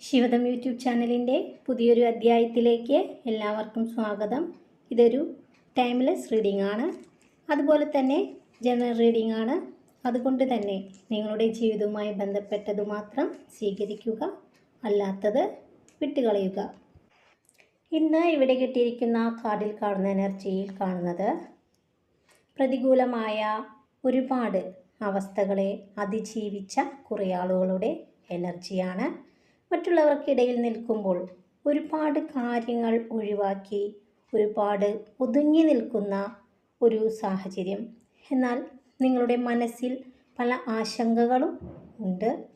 ശിവദം YouTube ചാനലിന്റെ പുതിയൊരു അധ്യായത്തിലേക്ക് എല്ലാവർക്കും സ്വാഗതം. ഇതൊരു ടൈംലെസ് റീഡിംഗ് ആണ് അതുപോലെ തന്നെ ജനറൽ റീഡിംഗ് ആണ് അതുകൊണ്ട് തന്നെ നിങ്ങളുടെ ജീവിതവുമായി ബന്ധപ്പെട്ടത് മാത്രം സ്വീകരിക്കുക അല്ലാത്തത് വിട്ടുകളയുക. ഇന്ന് ഇവിടെ കിട്ടിയിരിക്കുന്ന കാർഡിൽ കാണുന്ന എനർജിയിൽ കാണുന്നത് പ്രതികൂലമായ ഒരുപാട് അവസ്ഥകളെ അതിജീവിച്ച കുറേ ആളുകളുടെ എനർജിയാണ്. മറ്റുള്ളവർക്കിടയിൽ നിൽക്കുമ്പോൾ ഒരുപാട് കാര്യങ്ങൾ ഒഴിവാക്കി ഒരുപാട് ഒതുങ്ങി നിൽക്കുന്ന ഒരു സാഹചര്യം. എന്നാൽ നിങ്ങളുടെ മനസ്സിൽ പല ആശങ്കകളും ഉണ്ട്.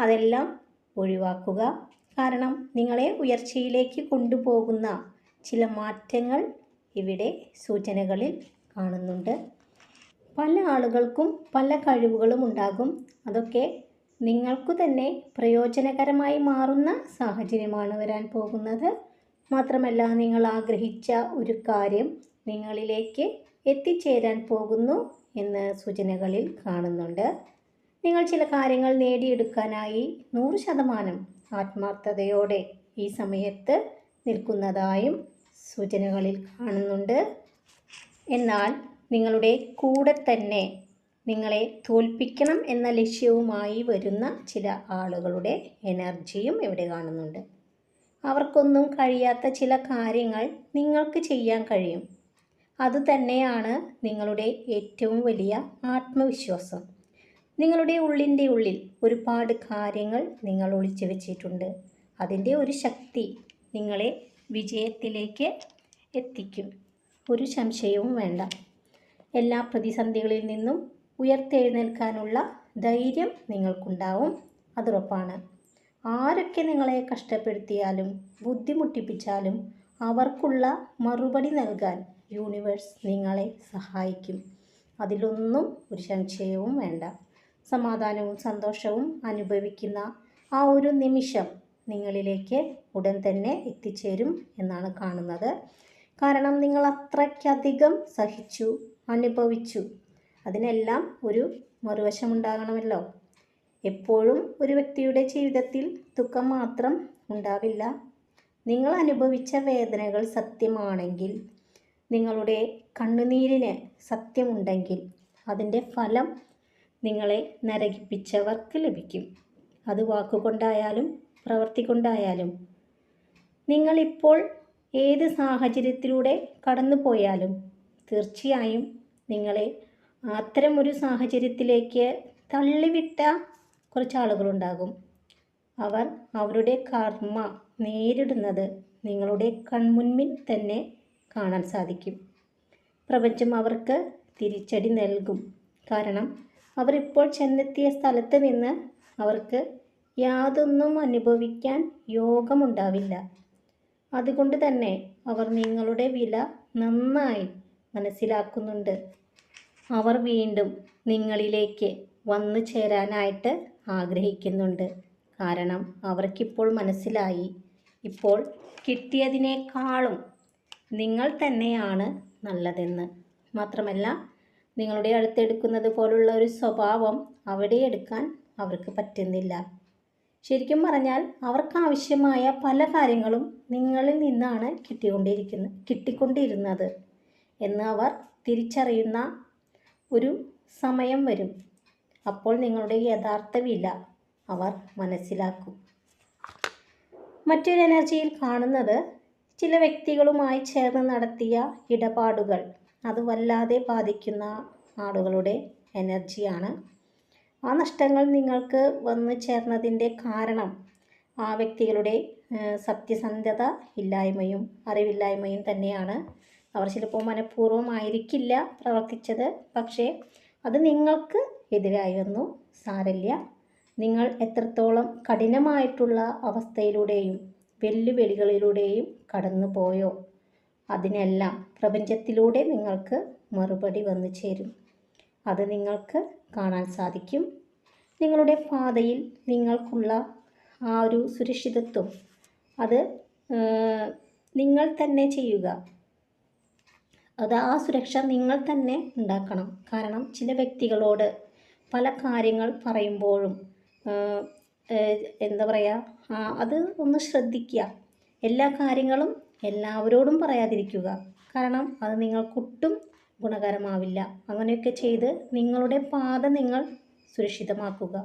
അതെല്ലാം ഒഴിവാക്കുക. കാരണം നിങ്ങളെ ഉയർച്ചയിലേക്ക് കൊണ്ടുപോകുന്ന ചില മാറ്റങ്ങൾ ഇവിടെ സൂചനകളിൽ കാണുന്നുണ്ട്. പല ആളുകൾക്കും പല കഴിവുകളും ഉണ്ടാകും. അതൊക്കെ നിങ്ങൾക്കു തന്നെ പ്രയോജനകരമായി മാറുന്ന സാഹചര്യമാണ് വരാൻ പോകുന്നത്. മാത്രമല്ല നിങ്ങൾ ആഗ്രഹിച്ച ഒരു കാര്യം നിങ്ങളിലേക്ക് എത്തിച്ചേരാൻ പോകുന്നു എന്ന് സൂചനകളിൽ കാണുന്നുണ്ട്. നിങ്ങൾ ചില കാര്യങ്ങൾ നേടിയെടുക്കാനായി നൂറ് ശതമാനം ആത്മാർത്ഥതയോടെ ഈ സമയത്ത് നിൽക്കുന്നതായും സൂചനകളിൽ കാണുന്നുണ്ട്. എന്നാൽ നിങ്ങളുടെ കൂടെ തന്നെ നിങ്ങളെ തോൽപ്പിക്കണം എന്ന ലക്ഷ്യവുമായി വരുന്ന ചില ആളുകളുടെ എനർജിയും ഇവിടെ കാണുന്നുണ്ട്. അവർക്കൊന്നും കഴിയാത്ത ചില കാര്യങ്ങൾ നിങ്ങൾക്ക് ചെയ്യാൻ കഴിയും. അതുതന്നെയാണ് നിങ്ങളുടെ ഏറ്റവും വലിയ ആത്മവിശ്വാസം. നിങ്ങളുടെ ഉള്ളിന്റെ ഉള്ളിൽ ഒരുപാട് കാര്യങ്ങൾ നിങ്ങൾ ഒളിച്ചു വെച്ചിട്ടുണ്ട്. അതിന്റെ ഒരു ശക്തി നിങ്ങളെ വിജയത്തിലേക്ക് എത്തിക്കും. ഒരു സംശയവും വേണ്ട. എല്ലാ പ്രതിസന്ധികളിൽ നിന്നും ഉയർത്തെഴുന്നേൽക്കാനുള്ള ധൈര്യം നിങ്ങൾക്കുണ്ടാവും. അതുറപ്പാണ്. ആരൊക്കെ നിങ്ങളെ കഷ്ടപ്പെടുത്തിയാലും ബുദ്ധിമുട്ടിപ്പിച്ചാലും അവർക്കുള്ള മറുപടി നൽകാൻ യൂണിവേഴ്സ് നിങ്ങളെ സഹായിക്കും. അതിലൊന്നും ഒരു സംശയവും വേണ്ട. സമാധാനവും സന്തോഷവും അനുഭവിക്കുന്ന ആ ഒരു നിമിഷം നിങ്ങളിലേക്ക് ഉടൻ തന്നെ എത്തിച്ചേരും എന്നാണ് കാണുന്നത്. കാരണം നിങ്ങൾ അത്രയ്ക്കധികം സഹിച്ചു അനുഭവിച്ചു അതിനെല്ലാം ഒരു മറുവശമുണ്ടാകണമല്ലോ. എപ്പോഴും ഒരു വ്യക്തിയുടെ ജീവിതത്തിൽ ദുഃഖം മാത്രം ഉണ്ടാവില്ല. നിങ്ങൾ അനുഭവിച്ച വേദനകൾ സത്യമാണെങ്കിൽ നിങ്ങളുടെ കണ്ണുനീരിന് സത്യമുണ്ടെങ്കിൽ അതിന്റെ ഫലം നിങ്ങളെ നരകിപ്പിച്ചവർക്ക് ലഭിക്കും. അത് വാക്കുകൊണ്ടായാലും പ്രവൃത്തി കൊണ്ടായാലും നിങ്ങളിപ്പോൾ ഏത് സാഹചര്യത്തിലൂടെ കടന്നു പോയാലും തീർച്ചയായും നിങ്ങളെ അത്തരമൊരു സാഹചര്യത്തിലേക്ക് തള്ളിവിട്ട കുറച്ച് ആളുകളുണ്ടാകും അവർ അവരുടെ കർമ്മ നേരിടുന്നത് നിങ്ങളുടെ കൺമുൻപിൽ തന്നെ കാണാൻ സാധിക്കും. പ്രപഞ്ചം അവർക്ക് തിരിച്ചടി നൽകും. കാരണം അവരിപ്പോൾ ചെന്നെത്തിയ സ്ഥലത്ത് നിന്ന് അവർക്ക് യാതൊന്നും അനുഭവിക്കാൻ യോഗമുണ്ടാവില്ല. അതുകൊണ്ട് തന്നെ അവർ നിങ്ങളുടെ വില നന്നായി മനസ്സിലാക്കുന്നുണ്ട്. അവർ വീണ്ടും നിങ്ങളിലേക്ക് വന്നു ചേരാനായിട്ട് ആഗ്രഹിക്കുന്നുണ്ട്. കാരണം അവർക്കിപ്പോൾ മനസ്സിലായി. ഇപ്പോൾ കിട്ടിയതിനേക്കാളും നിങ്ങൾ തന്നെയാണ് നല്ലതെന്ന്. മാത്രമല്ല നിങ്ങളുടെ അടുത്തെടുക്കുന്നത് പോലുള്ള ഒരു സ്വഭാവം അവിടെ എടുക്കാൻ അവർക്ക് പറ്റുന്നില്ല. ശരിക്കും പറഞ്ഞാൽ അവർക്കാവശ്യമായ പല കാര്യങ്ങളും നിങ്ങളിൽ നിന്നാണ് കിട്ടിക്കൊണ്ടിരിക്കുന്നത് കിട്ടിക്കൊണ്ടിരുന്നത് എന്ന് അവർ തിരിച്ചറിയുന്ന ഒരു സമയം വരും. അപ്പോൾ നിങ്ങളുടെ യഥാർത്ഥ വില അവർ മനസ്സിലാക്കും. മറ്റൊരു എനർജിയിൽ കാണുന്നത് ചില വ്യക്തികളുമായി ചേർന്ന് നടത്തിയ ഇടപാടുകൾ. അത് വല്ലാതെ ബാധിക്കുന്ന ആളുകളുടെ എനർജിയാണ്. ആ നഷ്ടങ്ങൾ നിങ്ങൾക്ക് വന്നു ചേർന്നതിന്റെ കാരണം ആ വ്യക്തികളുടെ സത്യസന്ധത ഇല്ലായ്മയും അറിവില്ലായ്മയും തന്നെയാണ്. അവർ ചിലപ്പോൾ മനഃപൂർവമായിരിക്കില്ല പ്രവർത്തിച്ചത്. പക്ഷേ അത് നിങ്ങൾക്ക് എതിരായി വന്നു. സാരല്യ നിങ്ങൾ എത്രത്തോളം കഠിനമായിട്ടുള്ള അവസ്ഥയിലൂടെയും വെല്ലുവിളികളിലൂടെയും കടന്നു പോയോ അതിനെല്ലാം പ്രപഞ്ചത്തിലൂടെ നിങ്ങൾക്ക് മറുപടി വന്നു ചേരും. അത് നിങ്ങൾക്ക് കാണാൻ സാധിക്കും. നിങ്ങളുടെ പാതയിൽ നിങ്ങൾക്കുള്ള ആ ഒരു സുരക്ഷിതത്വം. അത് നിങ്ങൾ തന്നെ ചെയ്യുക. അത് ആ സുരക്ഷ നിങ്ങൾ തന്നെ ഉണ്ടാക്കണം. കാരണം ചില വ്യക്തികളോട് പല കാര്യങ്ങൾ പറയുമ്പോഴും എന്താ പറയുക അത് ഒന്ന് ശ്രദ്ധിക്കുക. എല്ലാ കാര്യങ്ങളും എല്ലാവരോടും പറയാതിരിക്കുക. കാരണം അത് നിങ്ങൾക്കൊട്ടും ഗുണകരമാവില്ല. അങ്ങനെയൊക്കെ ചെയ്ത് നിങ്ങളുടെ പാത നിങ്ങൾ സുരക്ഷിതമാക്കുക.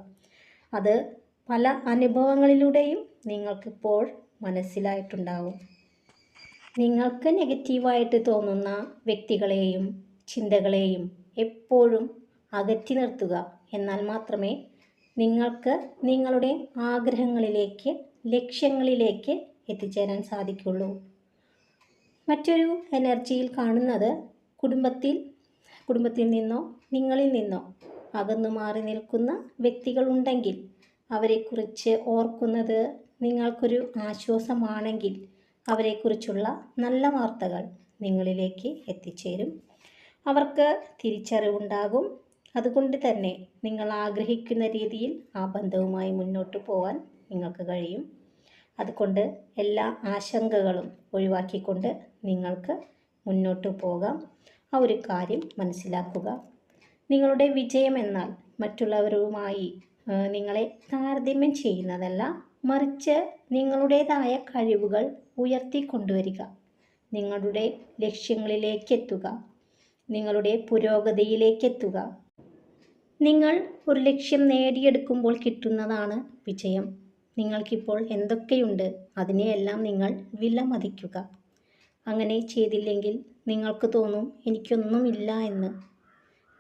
അത് പല അനുഭവങ്ങളിലൂടെയും നിങ്ങൾക്കിപ്പോൾ മനസ്സിലായിട്ടുണ്ടാവും. നിങ്ങൾക്ക് നെഗറ്റീവായിട്ട് തോന്നുന്ന വ്യക്തികളെയും ചിന്തകളെയും എപ്പോഴും അകറ്റി നിർത്തുക എന്നാൽ മാത്രമേ നിങ്ങൾക്ക് നിങ്ങളുടെ ആഗ്രഹങ്ങളിലേക്ക് ലക്ഷ്യങ്ങളിലേക്ക് എത്തിച്ചേരാൻ സാധിക്കുള്ളൂ മറ്റൊരു എനർജിയിൽ കാണുന്നത് കുടുംബത്തിൽ കുടുംബത്തിൽ നിന്നോ നിങ്ങളിൽ നിന്നോ അകന്നു മാറി നിൽക്കുന്ന വ്യക്തികളുണ്ടെങ്കിൽ അവരെക്കുറിച്ച് ഓർക്കുന്നത് നിങ്ങൾക്കൊരു ആശ്വാസമാണെങ്കിൽ അവരെക്കുറിച്ചുള്ള നല്ല വാർത്തകൾ നിങ്ങളിലേക്ക് എത്തിച്ചേരും. അവർക്ക് തിരിച്ചറിവുണ്ടാകും. അതുകൊണ്ട് തന്നെ നിങ്ങൾ ആഗ്രഹിക്കുന്ന രീതിയിൽ ആ ബന്ധവുമായി മുന്നോട്ട് പോകാൻ നിങ്ങൾക്ക് കഴിയും. അതുകൊണ്ട് എല്ലാ ആശങ്കകളും ഒഴിവാക്കിക്കൊണ്ട് നിങ്ങൾക്ക് മുന്നോട്ട് പോകാം. ആ ഒരു കാര്യം മനസ്സിലാക്കുക. നിങ്ങളുടെ വിജയം എന്നാൽ മറ്റുള്ളവരുമായി നിങ്ങളെ താരതമ്യം ചെയ്യുന്നതല്ല മറിച്ച് നിങ്ങളുടേതായ കഴിവുകൾ ഉയർത്തിക്കൊണ്ടുവരിക. നിങ്ങളുടെ ലക്ഷ്യങ്ങളിലേക്കെത്തുക. നിങ്ങളുടെ പുരോഗതിയിലേക്കെത്തുക. നിങ്ങൾ ഒരു ലക്ഷ്യം നേടിയെടുക്കുമ്പോൾ കിട്ടുന്നതാണ് വിജയം. നിങ്ങൾക്കിപ്പോൾ എന്തൊക്കെയുണ്ട് അതിനെയെല്ലാം നിങ്ങൾ വിലമതിക്കുക. അങ്ങനെ ചെയ്തില്ലെങ്കിൽ നിങ്ങൾക്ക് തോന്നും എനിക്കൊന്നുമില്ല എന്ന്.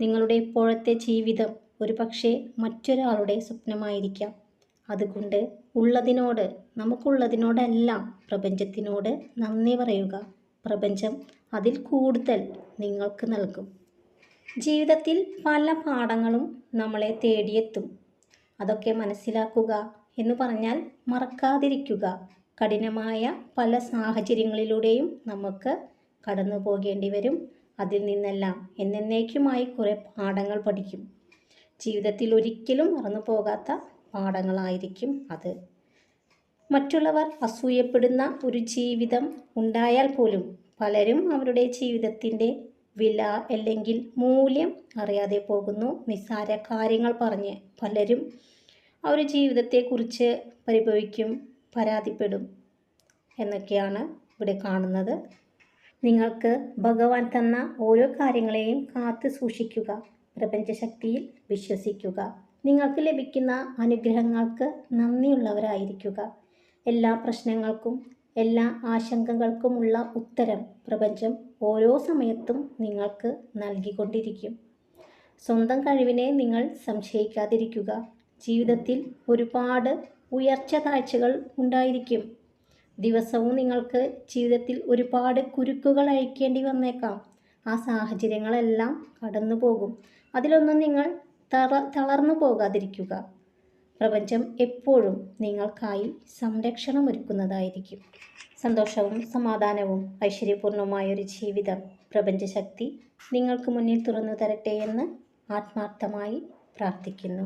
നിങ്ങളുടെ ഇപ്പോഴത്തെ ജീവിതം ഒരു പക്ഷേ മറ്റൊരാളുടെ സ്വപ്നമായിരിക്കാം. അതുകൊണ്ട് ഉള്ളതിനോട് നമുക്കുള്ളതിനോടെല്ലാം പ്രപഞ്ചത്തിനോട് നന്ദി പറയുക. പ്രപഞ്ചം അതിൽ കൂടുതൽ നിങ്ങൾക്ക് നൽകും. ജീവിതത്തിൽ പല പാഠങ്ങളും നമ്മളെ തേടിയെത്തും. അതൊക്കെ മനസ്സിലാക്കുക എന്ന് പറഞ്ഞാൽ മറക്കാതിരിക്കുക. കഠിനമായ പല സാഹചര്യങ്ങളിലൂടെയും നമുക്ക് കടന്നു പോകേണ്ടി വരും. അതിൽ നിന്നെല്ലാം എന്നേക്കുമായി കുറേ പാഠങ്ങൾ പഠിക്കും. ജീവിതത്തിൽ ഒരിക്കലും മറന്നു പോകാത്ത പാഠങ്ങളായിരിക്കും അത്. മറ്റുള്ളവർ അസൂയപ്പെടുന്ന ഒരു ജീവിതം ഉണ്ടായാൽ പോലും പലരും അവരുടെ ജീവിതത്തിന്റെ വില അല്ലെങ്കിൽ മൂല്യം അറിയാതെ പോകുന്നു. നിസ്സാര കാര്യങ്ങൾ പറഞ്ഞ് പലരും അവർ ജീവിതത്തെക്കുറിച്ച് പരിഭവിക്കും പരാതിപ്പെടും എന്നൊക്കെയാണ് ഇവിടെ കാണുന്നത്. നിങ്ങൾക്ക് ഭഗവാൻ തന്ന ഓരോ കാര്യങ്ങളെയും കാത്തു സൂക്ഷിക്കുക പ്രപഞ്ചശക്തിയിൽ വിശ്വസിക്കുക. നിങ്ങൾക്ക് ലഭിക്കുന്ന അനുഗ്രഹങ്ങൾക്ക് നന്ദിയുള്ളവരായിരിക്കുക. എല്ലാ പ്രശ്നങ്ങൾക്കും എല്ലാ ആശങ്കകൾക്കുമുള്ള ഉത്തരം പ്രപഞ്ചം ഓരോ സമയത്തും നിങ്ങൾക്ക് നൽകിക്കൊണ്ടിരിക്കും. സ്വന്തം കഴിവിനെ നിങ്ങൾ സംശയിക്കാതിരിക്കുക. ജീവിതത്തിൽ ഒരുപാട് ഉയർച്ച താഴ്ചകൾ ഉണ്ടായിരിക്കും. ദിവസവും നിങ്ങൾക്ക് ജീവിതത്തിൽ ഒരുപാട് കുരുക്കുകൾ അയക്കേണ്ടി വന്നേക്കാം. ആ സാഹചര്യങ്ങളെല്ലാം കടന്നു പോകും അതിലൊന്നും നിങ്ങൾ തള തളർന്നു പോകാതിരിക്കുക. പ്രപഞ്ചം എപ്പോഴും നിങ്ങൾക്കായി സംരക്ഷണം ഒരുക്കുന്നതായിരിക്കും സന്തോഷവും സമാധാനവും ഐശ്വര്യപൂർണമായൊരു ജീവിതം പ്രപഞ്ചശക്തി നിങ്ങൾക്ക് മുന്നിൽ തുറന്നു തരട്ടെ എന്ന് ആത്മാർത്ഥമായി പ്രാർത്ഥിക്കുന്നു.